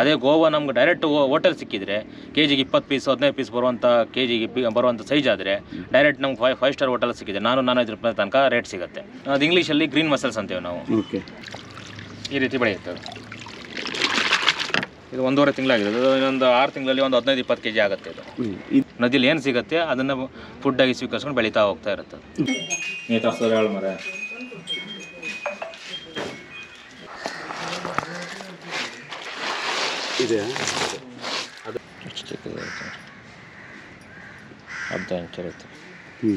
ಅದೇ ಗೋವಾ ನಮ್ಗೆ direct hotel ಸಿಕ್ಕಿದ್ರೆ ಕೆ ಜಿಗೆ ಇಪ್ಪತ್ತು ಪೀಸ್ ಹದಿನೈದು ಪೀಸ್ ಬರುವಂಥ ಕೆ ಜಿಗೆ ಬರುವಂಥ ಸೈಜ್ ಆದರೆ ಡೈರೆಕ್ಟ್ ನಮ್ಗೆ ಫೈವ್ ಫೈವ್ ಸ್ಟಾರ್ ಹೋಟೆಲ್ ಸಿಕ್ಕಿದೆ. ನಾನು ನಾನ್ನೂರು ರೂಪಾಯಿ ತನಕ ರೇಟ್ ಸಿಗುತ್ತೆ. ಅದು ಇಂಗ್ಲೀಷಲ್ಲಿ ಗ್ರೀನ್ ಮಸಲ್ಸ್ ಅಂತೇವೆ ನಾವು. ಓಕೆ ಈ ರೀತಿ ಬೆಳೆಯುತ್ತೆ ಅದು. ಇದು ಒಂದೂವರೆ ತಿಂಗಳಾಗಿದೆ. ಅದು ಇನ್ನೊಂದು ಆರು ತಿಂಗಳಲ್ಲಿ ಒಂದು ಹದಿನೈದು ಇಪ್ಪತ್ತು ಕೆ ಜಿ ಆಗುತ್ತೆ ಇದು. ಇದು ನದಿಲಿ ಏನು ಸಿಗುತ್ತೆ ಅದನ್ನು ಫುಡ್ಡಾಗಿ ಸ್ವೀಕರಿಸ್ಕೊಂಡು ಬೆಳೀತಾ ಹೋಗ್ತಾ ಇರುತ್ತೆ. ನೀ ತರ್ಸೋದು ಹೇಳು ಮರ ಇದೆ. ಅದು. ಅರ್ಧ ಇಂಚ್ ಇರುತ್ತೆ. ಹ್ಞೂ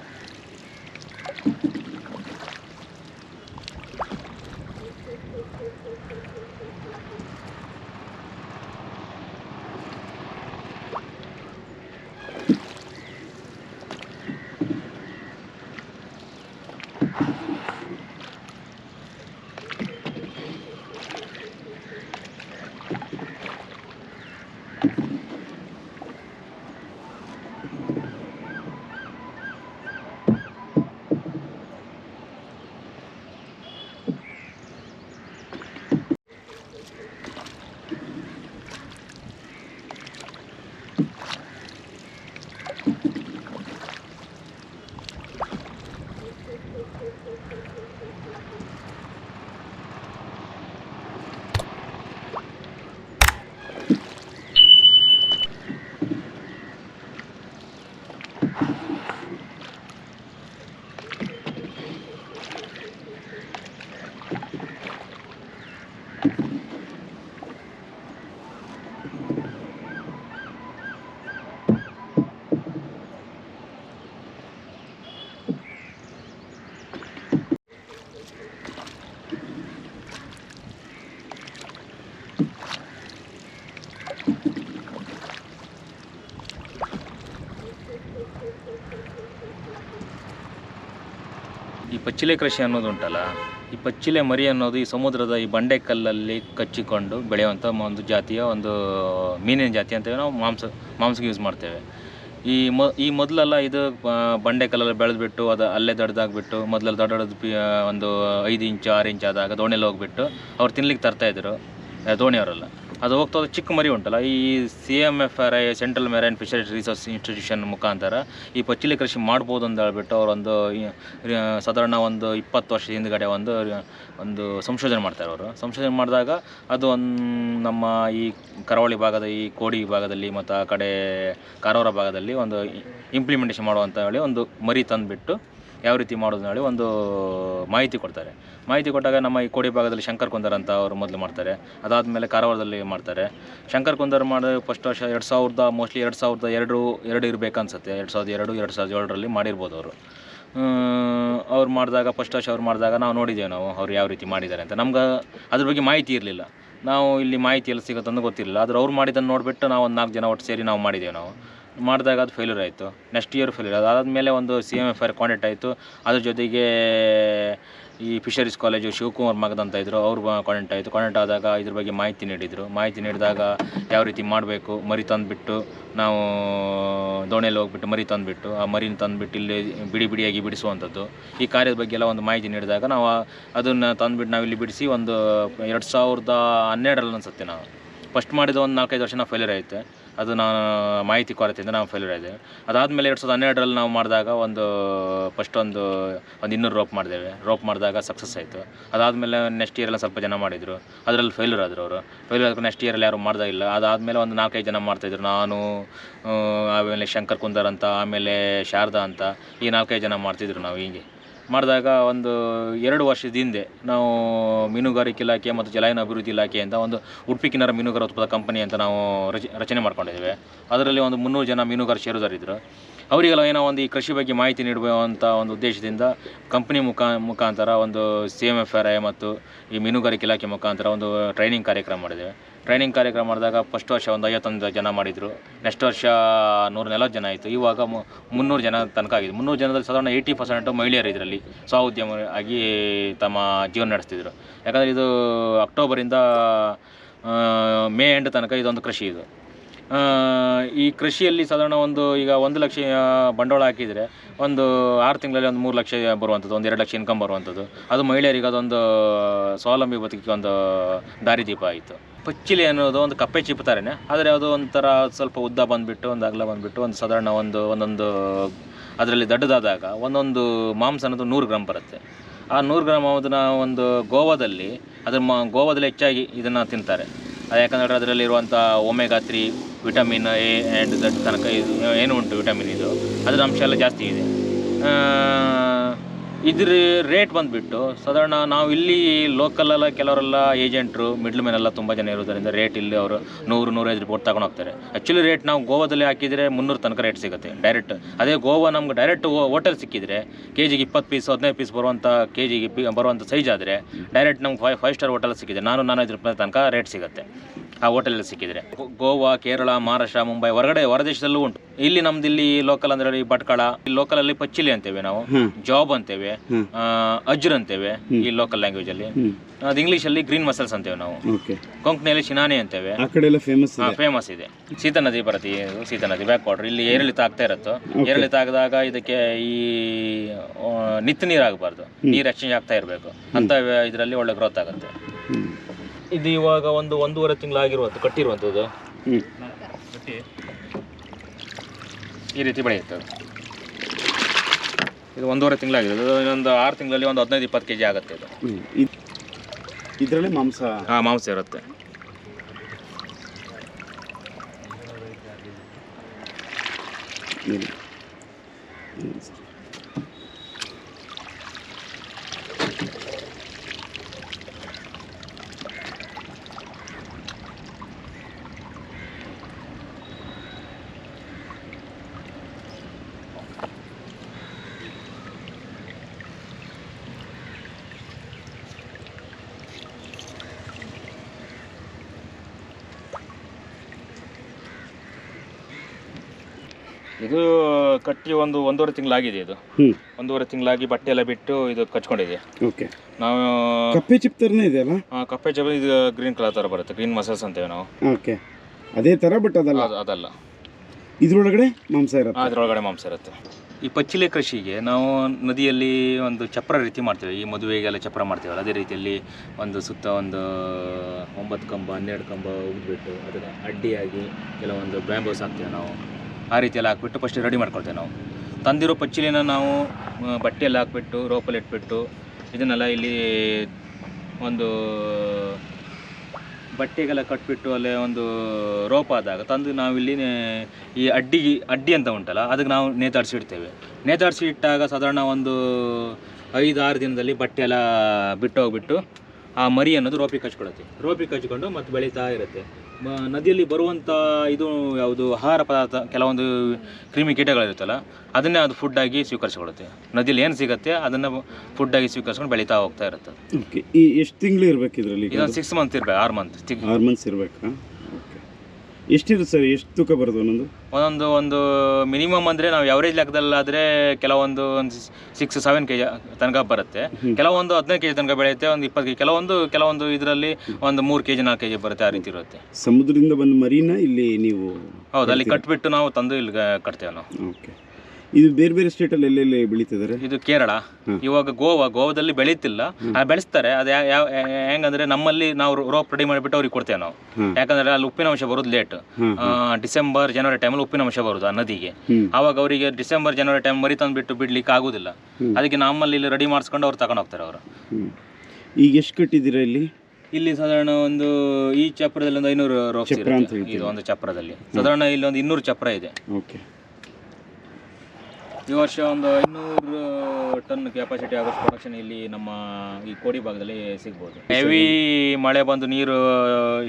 ಈ ಪಚ್ಚಿಲೆ ಕೃಷಿ ಅನ್ನೋದು ಉಂಟಲ್ಲ, ಈ ಪಚ್ಚಿಲೆ ಮರಿ ಅನ್ನೋದು ಈ ಸಮುದ್ರದ ಈ ಬಂಡೆಕಲ್ಲಲ್ಲಿ ಕಚ್ಚಿಕೊಂಡು ಬೆಳೆಯುವಂಥ ಒಂದು ಜಾತಿಯ ಒಂದು ಮೀನಿನ ಜಾತಿ ಅಂತೇವೆ ನಾವು ಮಾಂಸ, ಮಾಂಸಕ್ಕೆ ಯೂಸ್ ಮಾಡ್ತೇವೆ. ಈ ಮೊ, ಈ ಮೊದಲೆಲ್ಲ ಇದು ಬಂಡೆಕಲ್ಲೆಲ್ಲ ಬೆಳೆದ್ಬಿಟ್ಟು ಅದು ಅಲ್ಲೇ ದೊಡ್ಡದಾಗ್ಬಿಟ್ಟು ಮೊದಲೆಲ್ಲ ದೊಡ್ಡ ದೊಡ್ಡದು ಪಿ ಒಂದು ಐದು ಇಂಚು, ಆರು ಇಂಚು ಆದಾಗ ದೋಣಿಯಲ್ಲಿ ಹೋಗ್ಬಿಟ್ಟು ಅವ್ರು ತಿನ್ಲಿಕ್ಕೆ ತರ್ತಾಯಿದ್ರು ದೋಣಿಯವರೆಲ್ಲ. ಅದು ಹೋಗ್ತಾ ಚಿಕ್ಕ ಮರಿ ಉಂಟಲ್ಲ, ಈ C M F R I central marine fisheries research institution ಮುಖಾಂತರ ಈ ಪಚ್ಚಿಲಿ ಕೃಷಿ ಮಾಡ್ಬೋದು ಅಂತ ಹೇಳ್ಬಿಟ್ಟು ಅವರೊಂದು ಸಾಧಾರಣ ಒಂದು ಇಪ್ಪತ್ತು ವರ್ಷ ಹಿಂದ್ಗಡೆ ಒಂದು ಒಂದು ಸಂಶೋಧನೆ ಮಾಡ್ತಾರೆ ಅವರು ಸಂಶೋಧನೆ ಮಾಡಿದಾಗ ಅದು ಒಂದು ನಮ್ಮ ಈ ಕರಾವಳಿ ಭಾಗದ, ಈ ಕೋಡಿ ಭಾಗದಲ್ಲಿ ಮತ್ತು ಆ ಕಡೆ ಕಾರವಾರ ಭಾಗದಲ್ಲಿ ಒಂದು ಇಂಪ್ಲಿಮೆಂಟೇಷನ್ ಮಾಡುವಂತ ಹೇಳಿ ಒಂದು ಮರಿ ತಂದುಬಿಟ್ಟು ಯಾವ ರೀತಿ ಮಾಡೋದು ಹೇಳಿ ಒಂದು ಮಾಹಿತಿ ಕೊಡ್ತಾರೆ. ಮಾಹಿತಿ ಕೊಟ್ಟಾಗ ನಮ್ಮ ಈ ಕೋಡಿ ಭಾಗದಲ್ಲಿ ಶಂಕರ್ ಕುಂದರ್ ಅಂತ ಅವರು ಮೊದಲು ಮಾಡ್ತಾರೆ. ಅದಾದಮೇಲೆ ಕಾರವಾರದಲ್ಲಿ ಮಾಡ್ತಾರೆ. ಶಂಕರ್ ಕುಂದರ್ ಮಾಡಿದ ಫಸ್ಟ್ ವರ್ಷ ಎರಡು ಸಾವಿರದ ಮೋಸ್ಟ್ಲಿ ಎರಡು ಸಾವಿರದ ಎರಡು ಎರಡು ಇರಬೇಕು ಅನ್ಸುತ್ತೆ ಎರಡು ಸಾವಿರದ ಎರಡು ಎರಡು ಸಾವಿರದ ಏಳರಲ್ಲಿ ಮಾಡಿರ್ಬೋದು ಅವರು. ಅವ್ರು ಮಾಡಿದಾಗ ಫಸ್ಟ್ ವರ್ಷ ಅವ್ರು ಮಾಡಿದಾಗ ನಾವು ನೋಡಿದ್ದೇವೆ ನಾವು ಅವ್ರು ಯಾವ ರೀತಿ ಮಾಡಿದ್ದಾರೆ ಅಂತ. ನಮ್ಗೆ ಅದ್ರ ಬಗ್ಗೆ ಮಾಹಿತಿ ಇರಲಿಲ್ಲ. ನಾವು ಇಲ್ಲಿ ಮಾಹಿತಿ ಎಲ್ಲ ಸಿಗುತ್ತಂದು ಗೊತ್ತಿರಲಿಲ್ಲ. ಆದ್ರೆ ಅವ್ರು ಮಾಡಿದ್ದನ್ನು ನೋಡಿಬಿಟ್ಟು ನಾವು ಒಂದು ನಾಲ್ಕು ಜನ ಒಟ್ಟು ಸೇರಿ ನಾವು ಮಾಡಿದ್ದೇವೆ ನಾವು. ಮಾಡಿದಾಗ ಅದು ಫೇಲ್ಯೂರ್ ಆಯಿತು. ನೆಕ್ಸ್ಟ್ ಇಯರ್ ಫೇಲ್ಯೂರ್ ಅದಾದಮೇಲೆ ಒಂದು C M F R contact ಆಯಿತು. ಅದ್ರ ಜೊತೆಗೆ ಈ ಫಿಷರೀಸ್ ಕಾಲೇಜು ಶಿವಕುಮಾರ್ ಮಗದ್ ಅಂತ ಇದ್ರು, ಅವರು ಕಾಂಟ್ಯಾಕ್ಟ್ ಆಯಿತು. ಕಾಂಟ್ಯಾಕ್ಟ್ ಆದಾಗ ಇದ್ರ ಬಗ್ಗೆ ಮಾಹಿತಿ ನೀಡಿದರು. ಮಾಹಿತಿ ನೀಡಿದಾಗ ಯಾವ ರೀತಿ ಮಾಡಬೇಕು, ಮರಿ ತಂದುಬಿಟ್ಟು ನಾವು ದೋಣಿಯಲ್ಲಿ ಹೋಗ್ಬಿಟ್ಟು ಮರಿ ತಂದುಬಿಟ್ಟು, ಆ ಮರಿನ ತಂದುಬಿಟ್ಟು ಇಲ್ಲಿ ಬಿಡಿ ಬಿಡಿಯಾಗಿ ಬಿಡಿಸುವಂಥದ್ದು. ಈ ಕಾರ್ಯದ ಬಗ್ಗೆ ಎಲ್ಲ ಒಂದು ಮಾಹಿತಿ ನೀಡಿದಾಗ ನಾವು ಅದನ್ನು ತಂದುಬಿಟ್ಟು ನಾವು ಇಲ್ಲಿ ಬಿಡಿಸಿ ಒಂದು ಎರಡು ಸಾವಿರದ ಹನ್ನೆರಡರಲ್ಲಿ ಅನ್ಸುತ್ತೆ ನಾವು. ಫಸ್ಟ್ ಮಾಡಿದ ಒಂದು ನಾಲ್ಕೈದು ವರ್ಷ ನಾವು ಫೇಲ್ಯೂರ್ ಆಯಿತು. ಅದು ನಾನು ಮಾಹಿತಿ ಕೊರತೆಯಿಂದ ನಾವು ಫೇಲ್ಯೂರ್ ಆಗಿದ್ದೇವೆ ಅದಾದಮೇಲೆ ಎರಡು ಸಾವಿರದ ಹನ್ನೆರಡರಲ್ಲಿ ನಾವು ಮಾಡಿದಾಗ ಒಂದು ಫಸ್ಟ್ ಒಂದು ಒಂದು ಇನ್ನೂರು ರೋಪ್ ಮಾಡಿದ್ದೇವೆ. ರೋಪ್ ಮಾಡಿದಾಗ ಸಕ್ಸಸ್ ಆಯಿತು. ಅದಾದಮೇಲೆ ನೆಕ್ಸ್ಟ್ ಇಯರೆಲ್ಲ ಸ್ವಲ್ಪ ಜನ ಮಾಡಿದರು. ಅದರಲ್ಲಿ ಫೇಲ್ಯೂರ್ ಆದರು ಅವರು. ಫೇಲ್ಯೂರ್ ಆದ್ರೆ ನೆಕ್ಸ್ಟ್ ಇಯರಲ್ಲಿ ಯಾರು ಇಲ್ಲ. ಅದಾದಮೇಲೆ ಒಂದು ನಾಲ್ಕೈದು ಜನ ಮಾಡ್ತಾಯಿದ್ರು ನಾನು ಆಮೇಲೆ ಶಂಕರ್ ಕುಂದರ್ ಅಂತ, ಆಮೇಲೆ ಶಾರದಾ ಅಂತ ಈ ನಾಲ್ಕೈದು ಜನ ಮಾಡ್ತಿದ್ರು ನಾವು ಹೀಗೆ. ಮಾಡಿದಾಗ ಒಂದು ಎರಡು ವರ್ಷದ ಹಿಂದೆ ನಾವು ಮೀನುಗಾರಿಕೆ ಇಲಾಖೆ ಮತ್ತು ಜಲಾಯನ ಅಭಿವೃದ್ಧಿ ಅಂತ ಒಂದು ಉಡುಪಿ ಕಿನ್ನರ ಮೀನುಗಾರ ಉತ್ಪಾದ ಕಂಪನಿ ಅಂತ ನಾವು ರಚ, ರಚನೆ ಮಾಡ್ಕೊಂಡಿದ್ದೇವೆ. ಅದರಲ್ಲಿ ಒಂದು ಮುನ್ನೂರು ಜನ ಮೀನುಗಾರ ಷೇರುದಾರಿದ್ದರು ಅವರಿಗೆಲ್ಲ ಏನೋ ಒಂದು ಈ ಕೃಷಿ ಬಗ್ಗೆ ಮಾಹಿತಿ ನೀಡುವಂಥ ಒಂದು ಉದ್ದೇಶದಿಂದ ಕಂಪನಿ ಮುಖಾ, ಮುಖಾಂತರ ಒಂದು C M F R I ಮತ್ತು ಈ ಮೀನುಗಾರಿಕೆ ಇಲಾಖೆ ಮುಖಾಂತರ ಒಂದು ಟ್ರೈನಿಂಗ್ ಕಾರ್ಯಕ್ರಮ ಮಾಡಿದ್ದೇವೆ. ಟ್ರೈನಿಂಗ್ ಕಾರ್ಯಕ್ರಮ ಮಾಡಿದಾಗ ಫಸ್ಟ್ ವರ್ಷ ಒಂದು ಐವತ್ತೊಂದು ಜನ ಮಾಡಿದರು. ನೆಕ್ಸ್ಟ್ ವರ್ಷ ನೂರ ನಲವತ್ತು ಜನ ಆಯಿತು. ಇವಾಗ ಮುನ್ನೂರು ಜನ ತನಕ ಆಗಿದೆ. ಮುನ್ನೂರು ಜನದಲ್ಲಿ ಸಾಧಾರಣ ಏಯ್ಟಿ ಪರ್ಸೆಂಟು ಮಹಿಳೆಯರು ಇದರಲ್ಲಿ ಸ್ವಉದ್ಯಮ ಆಗಿ ತಮ್ಮ ಜೀವನ ನಡೆಸ್ತಿದ್ರು. ಯಾಕಂದರೆ ಇದು ಅಕ್ಟೋಬರಿಂದ ಮೇ ಎಂಡ್ ತನಕ ಇದೊಂದು ಕೃಷಿ ಇದು. ಈ ಕೃಷಿಯಲ್ಲಿ ಸಾಧಾರಣ ಒಂದು ಈಗ ಒಂದು ಲಕ್ಷ ಬಂಡವಾಳ ಹಾಕಿದರೆ ಒಂದು ಆರು ತಿಂಗಳಲ್ಲಿ ಒಂದು ಮೂರು ಲಕ್ಷ ಬರುವಂಥದ್ದು, ಒಂದು ಎರಡು ಲಕ್ಷ ಇನ್ಕಮ್ ಬರುವಂಥದ್ದು. ಅದು ಮಹಿಳೆಯರಿಗೆ ಅದೊಂದು ಸ್ವಾವಲಂಬಿ ಬದುಕಿಗೆ ಒಂದು ದಾರಿದೀಪ ಆಯಿತು. ಪಚ್ಚಿಲಿ ಅನ್ನೋದು ಒಂದು ಕಪ್ಪೆ ಚಿಪ್ ಆದರೆ ಅದು ಒಂಥರ ಸ್ವಲ್ಪ ಉದ್ದ ಬಂದುಬಿಟ್ಟು, ಒಂದು ಅಗಲ ಬಂದುಬಿಟ್ಟು, ಒಂದು ಸಾಧಾರಣ ಒಂದು, ಒಂದೊಂದು ಅದರಲ್ಲಿ ದೊಡ್ಡದಾದಾಗ ಒಂದೊಂದು ಮಾಂಸ ಅನ್ನೋದು ನೂರು ಗ್ರಾಮ್ ಬರುತ್ತೆ. ಆ ನೂರು ಗ್ರಾಮ್ ಅದನ್ನ ಒಂದು ಗೋವಾದಲ್ಲಿ, ಅದ್ರ ಮ, ಗೋವಾದಲ್ಲಿ ಹೆಚ್ಚಾಗಿ ಇದನ್ನು ತಿಂತಾರೆ. ಯಾಕಂದರೆ ಅದರಲ್ಲಿರುವಂಥ omega three, vitamin A and Z ತನಕ ಇದು, ಏನು ಉಂಟು ವಿಟಮಿನ್ ಇದು. ಅದರ ಅಂಶ ಎಲ್ಲ ಜಾಸ್ತಿ ಇದೆ. ಇದ್ರ ರೇಟ್ ಬಂದುಬಿಟ್ಟು, ಸಾಧಾರಣ ನಾವು ಇಲ್ಲಿ ಲೋಕಲೆಲ್ಲ ಕೆಲವರೆಲ್ಲ ಏಜೆಂಟ್ರು ಮಿಡ್ಲ್ ಮ್ಯಾನ್ ಎಲ್ಲ ತುಂಬ ಜನ ಇರೋದರಿಂದ ರೇಟ್ ಇಲ್ಲಿ ಅವರು ನೂರು, ನೂರೈದು ರಿಪೋರ್ಟ್ ತಗೊಂಡು ಹೋಗ್ತಾರೆ. ಆ್ಯಕ್ಚುಲಿ ರೇಟ್ ನಾವು ಗೋವಾದಲ್ಲಿ ಹಾಕಿದರೆ ಮುನ್ನೂರು ತನಕ ರೇಟ್ ಸಿಗುತ್ತೆ ಡೈರೆಕ್ಟ್ ಅದೇ ಗೋವಾ ನಮ್ಗೆ ಡೈರೆಕ್ಟ್ ಹೋಟೆಲ್ ಸಿಕ್ಕಿದರೆ ಕೆ ಜಿಗೆ ಇಪ್ಪತ್ತು ಪೀಸ್ ಹದಿನೈದು ಪೀಸ್ ಬರುವಂಥ ಕೆ ಜಿಗೆ ಬರುವಂಥ ಸೈಜ್ ಆದರೆ ಡೈರೆಕ್ಟ್ ನಮ್ಗೆ ಫೈ ಫೈವ್ ಸ್ಟಾರ್ ಹೋಟೆಲ್ ಸಿಕ್ಕಿದೆ ನಾನು ನಾನೈದು ರೂಪಾಯಿ ತನಕ ರೇಟ್ ಸಿಗುತ್ತೆ. ಆ ಹೋಟೆಲಲ್ಲಿ ಸಿಕ್ಕಿದ್ರೆ. ಗೋವಾ ಕೇರಳ ಮಹಾರಾಷ್ಟ್ರ ಮುಂಬೈ ಹೊರಗಡೆ ಹೊರದೇಶದಲ್ಲೂ ಉಂಟು. ಇಲ್ಲಿ ನಮ್ದು ಇಲ್ಲಿ ಲೋಕಲ್ ಅಂದ್ರೆ ಈ ಭಟ್ಕಳ ಈ ಲೋಕಲ್ ಅಲ್ಲಿ ಪಚ್ಚಿಲಿ ಅಂತೇವೆ ನಾವು. ಜಾಬ್ ಅಂತೇವೆ. ಅಜ್ರ್ ಅಂತೇವೆ ಈ ಲೋಕಲ್ ಲ್ಯಾಂಗ್ವೇಜ್ ಅಲ್ಲಿ. ಅದು ಇಂಗ್ಲಿಷ್ ಇಂಗ್ಲೀಷಲ್ಲಿ ಗ್ರೀನ್ ಮಸಲ್ಸ್ ಅಂತೇವೆ ನಾವು. ಕೊಂಕಣಿಯಲ್ಲಿ ಶಿನಾನಿ ಅಂತೇವೆ. ಫೇಮಸ್ ಇದೆ. ಫೇಮಸ್ ಇದೆ. ಸೀತಾ ನದಿ ಬರುತ್ತೆ ಸೀತ ನದಿ ಬ್ಯಾಕ್ ವಾಟರ್ ಇಲ್ಲಿ ಏರಿಳಿತ ಆಗ್ತಾ ಇರುತ್ತೋ. ಏರಿಳಿತ ಆಗದಾಗ ಇದಕ್ಕೆ ಈ ನಿತ್ಯ ನೀರು ಆಗಬಾರ್ದು ನೀರು ಎಕ್ಸ್ಚೇಂಜ್ ಆಗ್ತಾ ಇರಬೇಕು. ಅಂತ ಇದರಲ್ಲಿ ಒಳ್ಳೆ ಗ್ರೋತ್ ಆಗುತ್ತೆ. ಇದು ಇವಾಗ ಒಂದು ಒಂದೂವರೆ ತಿಂಗಳಾಗಿರುವಂಥ ಕಟ್ಟಿರುವಂಥದ್ದು ಹ್ಮ್. ಈ ರೀತಿ ಬೆಳೆಯುತ್ತೆ. ಇದು ಒಂದೂವರೆ ತಿಂಗಳಾಗಿದೆ ಅದು ಇನ್ನೊಂದು ಆರು ತಿಂಗಳಲ್ಲಿ ಒಂದು ಹದಿನೈದು ಇಪ್ಪತ್ತು ಕೆ ಜಿ ಆಗುತ್ತೆ ಇದು. ಇದರಲ್ಲಿ ಮಾಂಸ? ಹಾಂ ಮಾಂಸ ಇರುತ್ತೆ. ಇದೆ. ಇದು ಕಟ್ಟಿ ಒಂದು ಒಂದೂವರೆ ತಿಂಗಳಾಗಿದೆ ಇದು. ಹ್ಮ್. ಒಂದೂವರೆ ತಿಂಗಳಾಗಿ ಬಟ್ಟೆ ಎಲ್ಲ ಬಿಟ್ಟು ಇದು ಕಚ್ಕೊಂಡಿದೆ. ಓಕೆ. ನಾವು ಕಪ್ಪೆ ಚಿಪ್ ಥರನೇ ಇದೆಯಲ್ಲ ಆ, ಕಪ್ಪೆ ಜಬ ಇದು ಗ್ರೀನ್ ಕಲರ್ ಥರ ಬರುತ್ತೆ ಗ್ರೀನ್ ಮಸಲ್ಸ್ ಅಂತೇವೆ ನಾವು. ಓಕೆ. ಅದೇ ಥರ ಬಟ್ ಅದಲ್ಲ? ಅದು ಅದಲ್ಲ. ಇದ್ರೊಳಗಡೆ ಮಾಂಸ ಇರುತ್ತೆ? ಅದರೊಳಗಡೆ ಮಾಂಸ ಇರುತ್ತೆ. ಈ ಪಚ್ಚಿಲೆ ಕೃಷಿಗೆ ನಾವು ನದಿಯಲ್ಲಿ ಒಂದು ಚಪ್ರ ರೀತಿ ಮಾಡ್ತೇವೆ. ಈ ಮದುವೆಗೆಲ್ಲ ಚಪ್ರ ಮಾಡ್ತೇವಲ್ಲ ಅದೇ ರೀತಿಯಲ್ಲಿ ಒಂದು ಸುತ್ತ ಒಂದು ಒಂಬತ್ತು ಕಂಬ ಹನ್ನೆರಡು ಕಂಬ ಉಗ್ಬಿಟ್ಟು ಅದನ್ನು ಅಡ್ಡಿಯಾಗಿ ಕೆಲವೊಂದು ಬ್ಯಾಂಬೋಸ್ ಹಾಕ್ತೇವೆ ನಾವು. ಆ ರೀತಿಯಲ್ಲಿ ಹಾಕ್ಬಿಟ್ಟು ಫಸ್ಟ್ ರೆಡಿ ಮಾಡ್ಕೊಳ್ತೇವೆ ನಾವು. ತಂದಿರೋ ಪಚ್ಚಿಲಿನ ನಾವು ಬಟ್ಟೆಯಲ್ಲಿ ಹಾಕ್ಬಿಟ್ಟು, ರೋಪಲ್ಲಿ ಇಟ್ಬಿಟ್ಟು, ಇದನ್ನೆಲ್ಲ ಇಲ್ಲಿ ಒಂದು ಬಟ್ಟೆಗೆಲ್ಲ ಕಟ್ಬಿಟ್ಟು ಅಲ್ಲೇ ಒಂದು ರೋಪ್ ಆದಾಗ ತಂದು ನಾವಿಲ್ಲಿ ಈ ಅಡ್ಡಿ ಅಡ್ಡಿ ಅಂತ ಉಂಟಲ್ಲ, ಅದಕ್ಕೆ ನಾವು ನೇತಾಡಿಸಿ ಇಡ್ತೇವೆ. ನೇತಾಡಿಸಿ ಇಟ್ಟಾಗ ಸಾಧಾರಣ ಒಂದು ಐದು ಆರು ದಿನದಲ್ಲಿ ಬಟ್ಟೆ ಎಲ್ಲ ಬಿಟ್ಟು ಹೋಗ್ಬಿಟ್ಟು ಆ ಮರಿ ಅನ್ನೋದು ರೋಪಿ ಕಚ್ಕೊಳುತ್ತೆ ರೋಪಿ ಕಚ್ಕೊಂಡು ಮತ್ತೆ ಬೆಳೀತಾ ಇರುತ್ತೆ. ನದಿಯಲ್ಲಿ ಬರುವಂಥ ಇದು ಯಾವುದು ಆಹಾರ ಪದಾರ್ಥ ಕೆಲವೊಂದು ಕ್ರಿಮಿ ಕೀಟಗಳಿರುತ್ತಲ್ಲ ಅದನ್ನೇ ಅದು ಫುಡ್ಡಾಗಿ ಸ್ವೀಕರಿಸಿಕೊಳ್ಳುತ್ತೆ. ನದಿಯಲ್ಲಿ ಏನು ಸಿಗುತ್ತೆ ಅದನ್ನು ಫುಡ್ಡಾಗಿ ಸ್ವೀಕರಿಸ್ಕೊಂಡು ಬೆಳೀತಾ ಹೋಗ್ತಾ ಇರುತ್ತೆ. ಓಕೆ ಈ ಎಷ್ಟು ತಿಂಗಳು ಇರಬೇಕು ಇದರಲ್ಲಿ ಇದೊಂದು ಸಿಕ್ಸ್ ಮಂತ್ ಇರಬೇಕು ಆರು ಮಂತ್ ಆರು ಮಂತ್ಸ್ ಇರಬೇಕಾ? ಎಷ್ಟಿರುತ್ತೆ ಸರ್ ಎಷ್ಟು ತೂಕ ಬರೋದು ಒಂದೊಂದು? ಒಂದೊಂದು ಒಂದು ಮಿನಿಮಮ್ ಅಂದರೆ ನಾವು ಎವರೇಜ್ ಲೆಕ್ಕದಲ್ಲಾದರೆ ಕೆಲವೊಂದು ಒಂದು ಸಿಕ್ಸ್ ಸೆವೆನ್ ಕೆ ಜಿ ತನಕ ಬರುತ್ತೆ. ಕೆಲವೊಂದು ಹದಿನೈದು ಕೆ ಜಿ ತನಕ ಬೆಳೆಯುತ್ತೆ ಒಂದು ಇಪ್ಪತ್ತು ಕೆ ಕೆಲವೊಂದು ಕೆಲವೊಂದು ಇದರಲ್ಲಿ ಒಂದು ಮೂರು ಕೆ ಜಿ ನಾಲ್ಕು ಕೆ ಜಿ ಬರುತ್ತೆ ಆ ರೀತಿ ಇರುತ್ತೆ. ಸಮುದ್ರದಿಂದ ಬಂದು ಮರಿನ ಇಲ್ಲಿ ನೀವು ಹೌದು ಅಲ್ಲಿ ಕಟ್ಬಿಟ್ಟು ನಾವು ತಂದು ಇಲ್ಲಿ ಕಟ್ತೇವೆ ನಾವು. ಓಕೆ ಇದು ಬೇರೆ ಬೇರೆ ಸ್ಟೇಟಲ್ಲಿ ಎಲ್ಲೆಲ್ಲಿ ಬೆಳೀತಿದ್ದಾರೆ? ಇದು ಕೇರಳ. ಇವಾಗ ಗೋವಾ ಗೋವಾದಲ್ಲಿ ಬೆಳೀತಿಲ್ಲ. ಆ, ಬೆಳೆಸ್ತಾರೆ. ಅದು ಯಾವ ಹೆಂಗಂದ್ರೆ ನಮ್ಮಲ್ಲಿ ನಾವು ರೋಪ್ ರೆಡಿ ಮಾಡಿಬಿಟ್ಟು ಅವ್ರಿಗೆ ಕೊಡ್ತೇವೆ ನಾವು. ಯಾಕಂದ್ರೆ ಅಲ್ಲಿ ಉಪ್ಪಿನ ಅಂಶ ಬರೋದು ಲೇಟ್ ಡಿಸೆಂಬರ್ ಜನವರಿ ಟೈಮಲ್ಲಿ ಉಪ್ಪಿನ ಅಂಶ ಬರೋದು ಆ ನದಿಗೆ. ಅವಾಗ ಆವಾಗ ಅವರಿಗೆ ಡಿಸೆಂಬರ್ ಜನವರಿ ಟೈಮ್ ಮರಿ ತಂದ್ಬಿಟ್ಟು ಬಿಡ್ಲಿಕ್ಕೆ ಆಗುದಿಲ್ಲ. ಅದಕ್ಕೆ ನಮ್ಮಲ್ಲಿ ಇಲ್ಲಿ ರೆಡಿ ಮಾಡಿಸ್ಕೊಂಡು ಅವ್ರು ತಗೊಂಡು ಹೋಗ್ತಾರೆ ಅವರು. ಈಗ ಎಷ್ಟು ಕಟ್ಟಿದ್ದೀರಾ ಇಲ್ಲಿ? ಇಲ್ಲಿ ಸಾಧಾರಣ ಒಂದು ಈ ಚಪ್ರದಲ್ಲಿ ಒಂದು ಐನೂರು ರೋಪ್ ಇರುತ್ತೆ. ಇದು ಒಂದು ಚಪ್ರದಲ್ಲಿ. ಸಾಧಾರಣ ಇಲ್ಲಿ ಒಂದು ಇನ್ನೂರು ಚಪ್ರ ಇದೆ. ಓಕೆ ಈ ವರ್ಷ ಒಂದು ಐನೂರು ಟನ್ ಕೆಪಾಸಿಟಿ ಆಗೋಷ್ಟು ಪ್ರೊಡಕ್ಷನ್ ಇಲ್ಲಿ ನಮ್ಮ ಈ ಕೋಡಿ ಭಾಗದಲ್ಲಿ ಸಿಗ್ಬೋದು. ಹೆವಿ ಮಳೆ ಬಂದು ನೀರು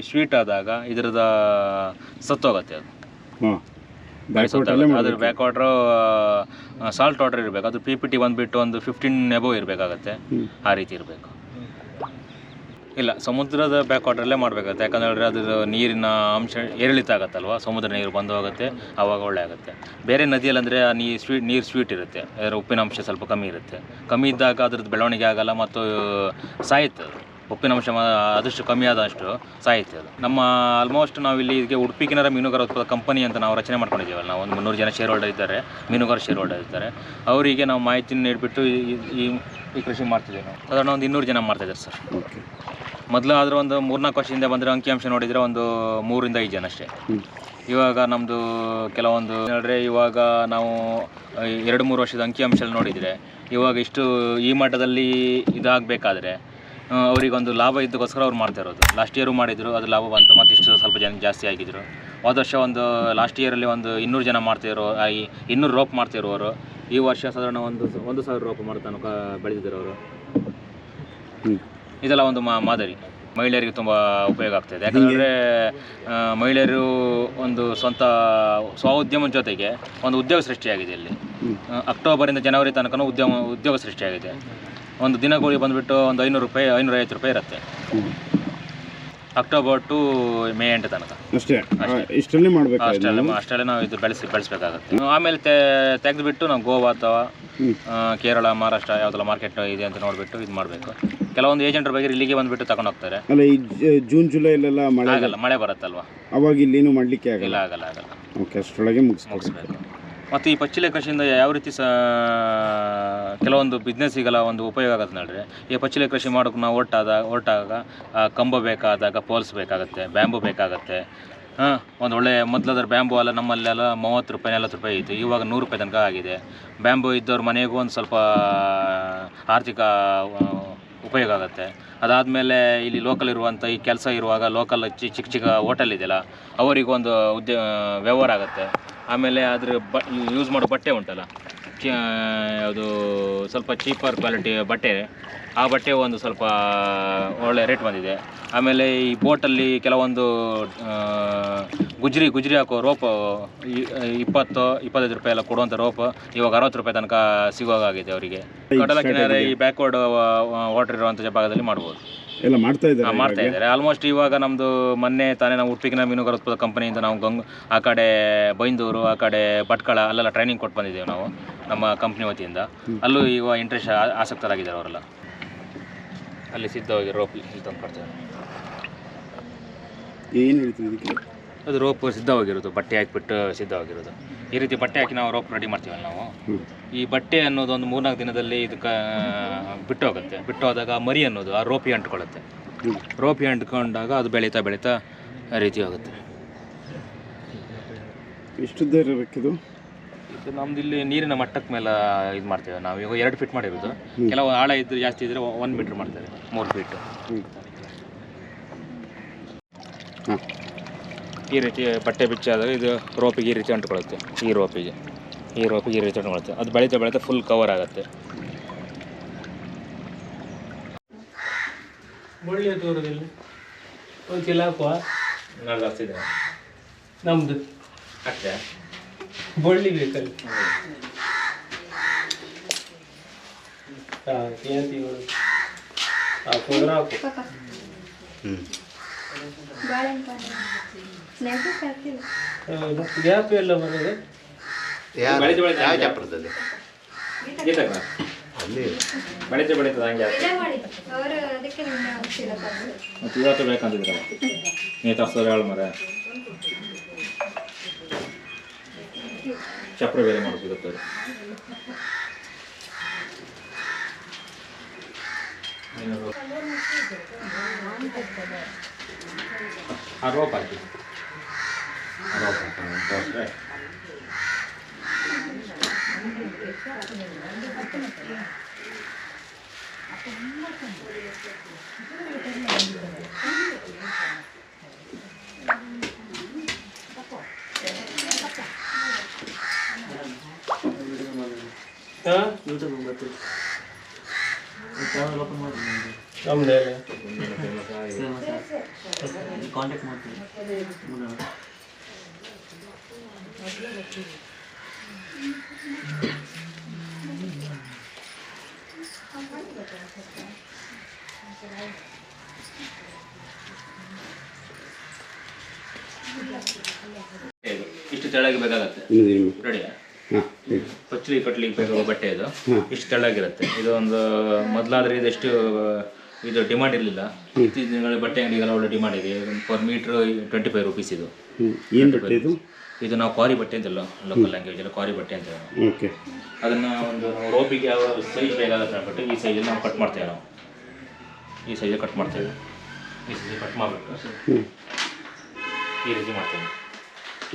ಸ್ವೀಟ್ ಆದಾಗ ಇದರದ ಸತ್ತೋಗತ್ತೆ ಅದು. ಸತ್ತೋಗುತ್ತೆ. ಅದ್ರ ಬ್ಯಾಕ್ ವಾಟ್ರು ಸಾಲ್ಟ್ ವಾಟರ್ ಇರಬೇಕು. ಅದು ಪಿ ಪಿ ಟಿ ಬಂದುಬಿಟ್ಟು ಒಂದು ಫಿಫ್ಟೀನ್ ಎಬೋ ಇರಬೇಕಾಗತ್ತೆ. ಆ ರೀತಿ ಇರಬೇಕು. ಇಲ್ಲ, ಸಮುದ್ರದ ಬ್ಯಾಕ್ ವಾಟ್ರಲ್ಲೇ ಮಾಡಬೇಕಾಗುತ್ತೆ. ಹೇಳಿದ್ರೆ ಅದ್ರ ನೀರಿನ ಅಂಶ ಏರಿಳಿತ ಆಗುತ್ತಲ್ವ? ಸಮುದ್ರ ನೀರು ಬಂದು ಹೋಗುತ್ತೆ, ಆವಾಗ ಒಳ್ಳೆ ಆಗುತ್ತೆ. ಬೇರೆ ನದಿಯಲ್ಲಿ ಅಂದರೆ ಆ ನೀರು ಸ್ವೀಟ್ ನೀರು ಸ್ವೀಟ್ ಇರುತ್ತೆ. ಅದರ ಉಪ್ಪಿನ ಅಂಶ ಸ್ವಲ್ಪ ಕಮ್ಮಿ ಇರುತ್ತೆ. ಕಮ್ಮಿ ಇದ್ದಾಗ ಅದ್ರದ್ದು ಬೆಳವಣಿಗೆ ಆಗಲ್ಲ, ಮತ್ತು, ಸಾಯುತ್ತೆ ಅದು. ಉಪ್ಪಿನ ಅಂಶ ಮ- ಆದಷ್ಟು ಕಮ್ಮಿ ಆದಷ್ಟು ಸಾಯುತ್ತೆ ಅದು. ನಮ್ಮ ಆಲ್ಮೋಸ್ಟ್ ನಾವು ಇಲ್ಲಿ ಇದಕ್ಕೆ ಉಡುಪಿ ಕಿನರ ಮೀನುಗಾರ ಉತ್ಪಾದ ಕಂಪನಿ ಅಂತ ನಾವು ರಚನೆ ಮಾಡ್ಕೊಂಡಿದ್ದೀವಲ್ಲ ನಾವು ಒಂದು ಮುನ್ನೂರು ಜನ ಶೇರ್ ಹೋಲ್ಡರ್ ಇದ್ದಾರೆ ಮೀನುಗಾರ ಶೇರ್ ಹೋಲ್ಡರ್ ಇದ್ದಾರೆ. ಅವರಿಗೆ ನಾವು ಮಾಹಿತಿ ನೀಡಿಬಿಟ್ಟು ಈ ಈ ಈ ಕೃಷಿ ಮಾಡ್ತಿದ್ದೇವೆ ನಾವು. ಅದರ ಒಂದು ಇನ್ನೂರು ಜನ ಮಾಡ್ತಿದ್ದಾರೆ ಸರ್. ಓಕೆ. ಮೊದಲು ಆದರೂ ಒಂದು ಮೂರ್ನಾಲ್ಕು ವರ್ಷದಿಂದ ಬಂದರೆ ಅಂಕಿಅಂಶ ನೋಡಿದರೆ ಒಂದು ಮೂರಿಂದ ಐದು ಜನ ಅಷ್ಟೇ. ಇವಾಗ ನಮ್ಮದು ಕೆಲವೊಂದು ಹೇಳಿದ್ರೆ ಇವಾಗ ನಾವು ಎರಡು ಮೂರು ವರ್ಷದ ಅಂಕಿಅಂಶ ನೋಡಿದರೆ ಇವಾಗ ಇಷ್ಟು ಈ ಮಟ್ಟದಲ್ಲಿ ಇದಾಗಬೇಕಾದ್ರೆ ಅವರಿಗೊಂದು ಲಾಭ ಇದ್ದಕ್ಕೋಸ್ಕರ ಅವ್ರು ಮಾಡ್ತಾ ಇರೋದು. ಲಾಸ್ಟ್ ಇಯರು ಮಾಡಿದರು ಅದು ಲಾಭ ಬಂತು ಮತ್ತು ಇಷ್ಟು ಸ್ವಲ್ಪ ಜನ ಜಾಸ್ತಿ ಆಗಿದ್ರು. ಹೋದ ವರ್ಷ ಒಂದು ಲಾಸ್ಟ್ ಇಯರಲ್ಲಿ ಒಂದು ಇನ್ನೂರು ಜನ ಮಾಡ್ತಿರೋ ಆ, ಈ ಇನ್ನೂರು ರೋಪ್ ಮಾಡ್ತಿರೋರು ಈ ವರ್ಷ ಸಾಧಾರಣ ಒಂದು ಒಂದು ಸಾವಿರ ರೋಪ್ ಮಾಡ್ತಾನೆ ಬೆಳೆದಿದ್ದಾರೆ ಅವರು. ಇದೆಲ್ಲ ಒಂದು ಮಾದರಿ. ಮಹಿಳೆಯರಿಗೆ ತುಂಬ ಉಪಯೋಗ ಆಗ್ತದೆ ಯಾಕಂದರೆ ಮಹಿಳೆಯರು ಒಂದು ಸ್ವಂತ ಸ್ವಉದ್ಯಮದ ಜೊತೆಗೆ ಒಂದು ಉದ್ಯೋಗ ಸೃಷ್ಟಿಯಾಗಿದೆ ಇಲ್ಲಿ. ಅಕ್ಟೋಬರಿಂದ ಜನವರಿ ತನಕ ಉದ್ಯಮ ಉದ್ಯೋಗ ಸೃಷ್ಟಿಯಾಗಿದೆ. ಒಂದು ದಿನಗೂಲಿ ಬಂದುಬಿಟ್ಟು ಒಂದು ಐನೂರು ರೂಪಾಯಿ ಐನೂರ ಐವತ್ತು ರೂಪಾಯಿ ಇರುತ್ತೆ. ಅಕ್ಟೋಬರ್ ಟು ಮೇ ಎಂಟು ತನಕ. ಅಷ್ಟೇ? ಇಷ್ಟರಲ್ಲೇ ಮಾಡಬೇಕಾ ಅಷ್ಟೆಲ್ಲ ನಾವು ಇದು ಬೆಳೆಸಿ ಬೆಳೆಸಬೇಕಾಗುತ್ತೆ. ಆಮೇಲೆ ತೆಗೆದುಬಿಟ್ಟು ನಾವು ಗೋವಾ ಅಥವಾ ಕೇರಳ ಮಹಾರಾಷ್ಟ್ರ ಯಾವ್ದೆಲ್ಲ ಮಾರ್ಕೆಟ್ ಇದೆ ಅಂತ ನೋಡಿಬಿಟ್ಟು ಇದು ಮಾಡಬೇಕು. ಕೆಲವೊಂದು ಏಜೆಂಟ್ರ ಬಗ್ಗೆ ಇಲ್ಲಿಗೆ ಬಂದುಬಿಟ್ಟು ತಗೊಂಡು ಹೋಗ್ತಾರೆ. ಅಲ್ಲ ಈ ಜ- ಜೂನ್ ಜುಲೈಲೆಲ್ಲ ಮಳೆ ಆಗಲ್ಲ ಮಳೆ ಬರುತ್ತಲ್ವಾ? ಅವಾಗ ಇಲ್ಲೇನು ಮಾಡಲಿಕ್ಕೆ ಆಗಲ್ಲ? ಆಗಲ್ಲ ಆಗಲ್ಲ. ಓಕೆ ಅಷ್ಟರೊಳಗೆ ಮುಗಿಸ್ಬೇಕು. ಮತ್ತು ಈ ಪಚ್ಚಿಲೆ ಕೃಷಿಯಿಂದ ಯಾವ ರೀತಿ ಸಹ ಕೆಲವೊಂದು ಬಿಸ್ನೆಸ್ಸಿಗೆಲ್ಲ ಒಂದು ಉಪಯೋಗ ಆಗುತ್ತೆ ನೋಡ್ರಿ. ಈ ಪಚ್ಚಿಲೆ ಕೃಷಿ ಮಾಡೋಕೆ ನಾವು ಒಟ್ಟಾದ, ಒಟ್ಟಾಗ ಕಂಬ ಬೇಕಾದಾಗ ಪೋಲ್ಸ್ ಬೇಕಾಗುತ್ತೆ ಬ್ಯಾಂಬು ಬೇಕಾಗುತ್ತೆ. ಹಾಂ, ಒಂದು ಒಳ್ಳೆ ಮೊದಲಾದ್ರೆ ಬ್ಯಾಂಬು ಎಲ್ಲ ನಮ್ಮಲ್ಲೆಲ್ಲ ಮೂವತ್ತು ರೂಪಾಯಿ, ನಲ್ವತ್ತು ರೂಪಾಯಿ ಇತ್ತು, ಇವಾಗ ನೂರು ರೂಪಾಯಿ ತನಕ ಆಗಿದೆ. ಬ್ಯಾಂಬು ಇದ್ದವ್ರ ಮನೆಗೂ ಒಂದು ಸ್ವಲ್ಪ ಆರ್ಥಿಕ ಉಪಯೋಗ ಆಗುತ್ತೆ. ಅದಾದಮೇಲೆ ಇಲ್ಲಿ ಲೋಕಲ್ ಇರುವಂಥ ಈ ಕೆಲಸ ಇರುವಾಗ ಲೋಕಲ್ ಚಿಕ್ಕ ಚಿಕ್ಕ ಹೋಟೆಲ್ ಇದೆಯಲ್ಲ, ಅವರಿಗೊಂದು ಉದ್ಯ, ವ್ಯವಹಾರ ಆಗುತ್ತೆ. ಆಮೇಲೆ ಅದ್ರ ಬ ಯೂಸ್ ಮಾಡೋ ಬಟ್ಟೆ ಉಂಟಲ್ಲ? ಚ- ಅದು ಸ್ವಲ್ಪ ಚೀಪರ್ ಕ್ವಾಲಿಟಿ ಬಟ್ಟೆ. ಆ ಬಟ್ಟೆ ಒಂದು ಸ್ವಲ್ಪ ಒಳ್ಳೆ ರೇಟ್ ಬಂದಿದೆ. ಆಮೇಲೆ ಈ ಬೋಟಲ್ಲಿ ಕೆಲವೊಂದು ಗುಜ್ರಿ ಗುಜ್ರಿ ಹಾಕೋ ರೋಪ್ ಇಪ್ಪತ್ತು ಇಪ್ಪತ್ತೈದು ರೂಪಾಯಿ ಎಲ್ಲ ಕೊಡುವಂಥ ರೋಪ್ ಇವಾಗ ಅರವತ್ತು ರೂಪಾಯಿ ತನಕ ಸಿಗೋಗಾಗಿದೆ ಅವರಿಗೆ. ಕಡಲ ಕಿನಾರೆ ಈ ಬ್ಯಾಕ್ವರ್ಡ್ ವಾಟರ್ ಇರುವಂಥ ಭಾಗದಲ್ಲಿ ಮಾಡ್ಬೋದು. ಎಲ್ಲ ಮಾಡ್ತಾ ಇದ್ದಾರೆ ಮಾಡ್ತಾ ಇದ್ದಾರೆ. ಆಲ್ಮೋಸ್ಟ್ ಇವಾಗ ನಮ್ಮದು ಮೊನ್ನೆ ತಾನೇ ನಾವು ಉಡುಪಿಗಿನ ಮೀನುಗಾರ ಉತ್ಪಾದಕ ಕಂಪನಿಯಿಂದ ನಾವು ಗಂಗ್ ಆ ಕಡೆ ಬೈಂದೂರು ಆ ಕಡೆ ಭಟ್ಕಳ ಅಲ್ಲೆಲ್ಲ ಟ್ರೈನಿಂಗ್ ಕೊಟ್ಟು ಬಂದಿದ್ದೇವೆ ನಾವು. ನಮ್ಮ ಕಂಪ್ನಿ ವತಿಯಿಂದ. ಅಲ್ಲೂ ಈಗ ಇಂಟ್ರೆಸ್ಟ್ ಆಸಕ್ತರಾಗಿದ್ದಾರೆ ಅವರೆಲ್ಲ. ಅಲ್ಲಿ ಸಿದ್ಧವಾಗಿ ರೋಪ್ ಇಲ್ಲಿ ತಂದು ಕೊಡ್ತೇವೆ ಏನು ಹೇಳ್ತೀವಿ ಇದಕ್ಕೆ ಅದು ರೋಪ್ ಸಿದ್ಧವಾಗಿರೋದು ಬಟ್ಟೆ ಹಾಕಿಬಿಟ್ಟು ಸಿದ್ಧವಾಗಿರೋದು. ಈ ರೀತಿ ಬಟ್ಟೆ ಹಾಕಿ ನಾವು ರೋಪ್ ರೆಡಿ ಮಾಡ್ತೀವಲ್ಲ ನಾವು? ಈ ಬಟ್ಟೆ ಅನ್ನೋದು ಒಂದು ಮೂರ್ನಾಲ್ಕು ದಿನದಲ್ಲಿ ಇದಕ್ಕೆ ಬಿಟ್ಟು ಹೋಗುತ್ತೆ ಬಿಟ್ಟು ಹೋದಾಗ ಮರಿ ಅನ್ನೋದು ಆ ರೋಪಿ ಅಂಟ್ಕೊಳ್ಳುತ್ತೆ. ರೋಪಿ ಅಂಟ್ಕೊಂಡಾಗ ಅದು ಬೆಳೀತಾ ಬೆಳೀತಾ ರೀತಿ ಆಗುತ್ತೆ. ಎಷ್ಟುದ್ದ ಇರಬೇಕಿದು? ಇದು ನಮ್ದು ಇಲ್ಲಿ ನೀರಿನ ಮಟ್ಟಕ್ಕೆ ಮೇಲೆ ಇದು ಮಾಡ್ತೇವೆ ನಾವು. ಇವಾಗ ಎರಡು ಫೀಟ್ ಮಾಡಿರೋದು ಕೆಲವು ಆಳ ಇದ್ದು ಜಾಸ್ತಿ ಇದ್ರೆ ಒನ್ ಮೀಟ್ರ್ ಮಾಡ್ತೇವೆ ಮೂರು ಫೀಟ್ ಈ ರೀತಿ ಬಟ್ಟೆ ಬಿಚ್ಚಾದಾಗ ಇದು ರೋಪಿಗೆ ಈ ರೀತಿ ಅಂಟ್ಕೊಳುತ್ತೆ ಈ ರೋಪಿಗೆ. ಈ ರೋಪಿಗೆ ಈ ರೀತಿ ಅಂಟ್ಕೊಳುತ್ತೆ ಅದು ಬೆಳೀತಾ ಬೆಳೀತಾ ಫುಲ್ ಕವರ್ ಆಗುತ್ತೆ. ಒಳ್ಳೆಯ ದೂರದಲ್ಲಿ ಒಂದು ಚೀಲ ಹಾಕುವ ನಮ್ದು. ಅಷ್ಟೇ ಬಳ್ಳಿ ಬೇಕಲ್ಲಿ. ಗ್ಯಾಪ್ ಎಲ್ಲ ಬರೋದು? ಯಾವ ಬೆಳೀತಾ ಬೆಳೀತದ ಹಂಗೆ. ಮತ್ತು ಇವತ್ತು ಬೇಕಂತಿದ್ರೆ ನೀ ತರ್ಸೋರು ಹೇಳು ಮರ. ಚಪ್ರ ಬೇರೆ ಮಾಡಿಸ್ಬೇಕು ರೋಪ್ ಹಾಕಿ ಹಾಂ ನಮ್ದು ಕಾಂಟ್ಯಾಕ್ಟ್ ಮಾಡ್ತೀನಿ. ಇಷ್ಟು ತೆಳ್ಳಗೆ ಬೇಕಾಗತ್ತೆ. ರೆಡಿಯಾ ಪಚ್ಚಲಿ ಕಟ್ಲಿಕ್ಕೆ ಬೇಕಾಗುವ ಬಟ್ಟೆ ಇದು. ಇಷ್ಟು ತೆಳ್ಳಗಿರುತ್ತೆ. ಇದು ಒಂದು ಮೊದಲಾದ್ರೆ ಇದೆಷ್ಟು ಇದು ಡಿಮಾಂಡ್ ಇರಲಿಲ್ಲ. ಇತ್ತೀಚಿನ ದಿನಗಳಲ್ಲಿ ಬಟ್ಟೆ ಅಂಗಡಿಗೆಲ್ಲ ಒಳ್ಳೆ ಡಿಮಾಂಡ್ ಇದೆ. Per metre twenty five rupees ಇದು. ಏನು ಬಟ್ಟೆ ಇದು? ಇದು ನಾವು ಕ್ವಾರಿ ಬಟ್ಟೆ ಅಂತೆಲ್ಲ ಲೋಕಲ್ ಲ್ಯಾಂಗ್ವೇಜ್ ಅಲ್ಲಿ ಕ್ವಾರಿ ಬಟ್ಟೆ ಅಂತ. ಓಕೆ. ಅದನ್ನು ಒಂದು ರೋಪಿಗೆ ಯಾವ ಸೈಜ್ ಬೇಕಾಗುತ್ತೆ ಅಂದ್ಬಿಟ್ಟು ಈ ಸೈಜಲ್ಲಿ ನಾವು ಕಟ್ ಮಾಡ್ತೇವೆ ನಾವು. ಈ ಸೈಜಲ್ಲಿ ಕಟ್ ಮಾಡ್ತೇವೆ. ಈ ಸೈಜ್ ಕಟ್ ಮಾಡಿಬಿಟ್ಟು ಈ ರೀತಿ ಮಾಡ್ತೇವೆ.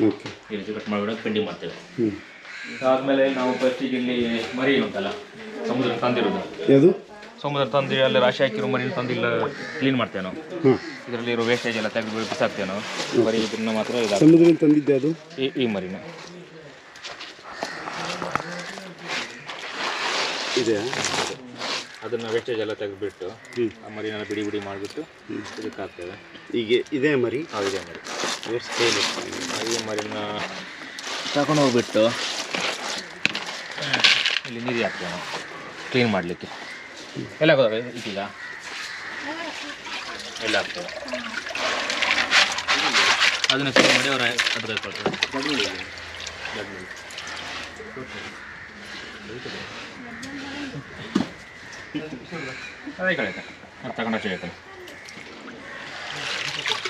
ಓಕೆ. ಈ ರೀತಿ ಕಟ್ ಮಾಡಿಬಿಟ್ಟು ಪೆಂಡಿಂಗ್ ಮಾಡ್ತೇವೆ. ಆದಮೇಲೆ ನಾವು ಫಸ್ಟಿಗೆ ಇಲ್ಲಿ ಮರಿ ಉಂಟಲ್ಲ ಸಮುದ್ರ ತಂದಿರೋದು. ಯಾವುದು? ಸಮುದ್ರ ತಂದು ಅಲ್ಲಿ ರಾಶಿ ಹಾಕಿರೋ ಮರಿನ ತಂದು ಇಲ್ಲ ಕ್ಲೀನ್ ಮಾಡ್ತೇವೆ ನಾವು. ಹಾಂ ಇದರಲ್ಲಿ ಇರೋ ವೇಸ್ಟೇಜ್ ಎಲ್ಲ ತೆಗೆದು ಬಿಸಾಕ್ತೇವೆ ನಾವು. ಬರೀ ಇದನ್ನ ಮಾತ್ರ ಸಮುದ್ರ ತಂದಿದ್ದೆ ಅದು? ಈ ಈ ಮರಿನ. ಇದೆ. ಅದನ್ನು ವೇಸ್ಟೇಜ್ ಎಲ್ಲ ತೆಗೆದುಬಿಟ್ಟು ಆ ಮರಿನ ಬಿಡಿ ಬಿಡಿ ಮಾಡಿಬಿಟ್ಟು ಇದಕ್ಕೆ ಹಾಕ್ತೇವೆ. ಈಗ ಇದೇ ಮರಿ? ಮರಿ. ಎಷ್ಟು ಸ್ಕೇಲ್ ಆ ಈ ಮರಿನ ತಗೊಂಡು ಹೋಗ್ಬಿಟ್ಟು ಇಲ್ಲಿ ನೀರು ಹಾಕ್ತೇವೆ ನಾವು ಕ್ಲೀನ್ ಮಾಡಲಿಕ್ಕೆ ಎಲ್ಲ ಹಾಕೋದಾಗ ಇದೀಗ ಎಲ್ಲ ಹಾಕ್ತೇವೆ ಅದನ್ನು ಕ್ಲೀನ್ ಮಾಡಿ ಅವ್ರು ಅದ್ರ ಕೊಡ್ತಾರೆ ಅದೇ ಕಡೆ ಅದು ತಗೊಂಡು ಅಷ್ಟೇ ಹೇಳ್ತೇನೆ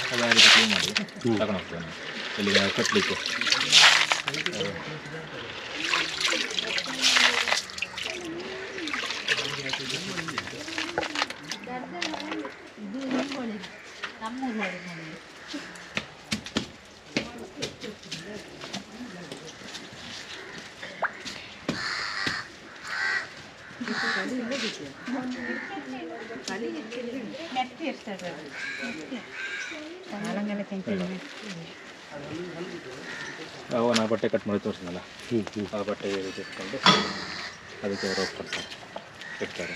ಅದು ಆ ರೀತಿ ಕ್ಲೀನ್ ಮಾಡಿ ತಗೊಂಡು ಹೋಗ್ತೇವೆ ನಾವು ಇಲ್ಲಿಗೆ ಕಟ್ಟಲಿಕ್ಕೆ ಅವು ನಾ ಬಟ್ಟೆ ಕಟ್ ಮಾಡಿ ತೋರಿಸಿದ್ನಲ್ಲ? ಆ ಬಟ್ಟೆ ಇಟ್ಕೊಂಡು ಅದಕ್ಕೆ ರೋಪ್ ಕೊಡ್ತಾರೆ ಇಡ್ತಾರೆ.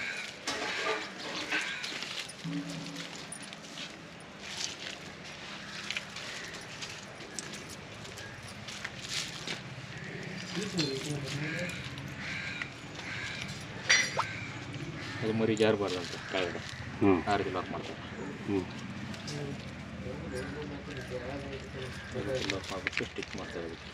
ಅದು ಮರಿ ಜಾರಬಾರ್ದು ಅಂತ ಕೆಳಗಡೆ ಹ್ಞೂ ಆ ರೀತಿ ಲಾಕ್ ಮಾಡ್ತಾರೆ ಹ್ಞೂ ಲಾಕ್ ಮಾಡಿಬಿಟ್ಟು ಸ್ಟಿಚ್ ಮಾಡ್ತಾರೆ ಅದಕ್ಕೆ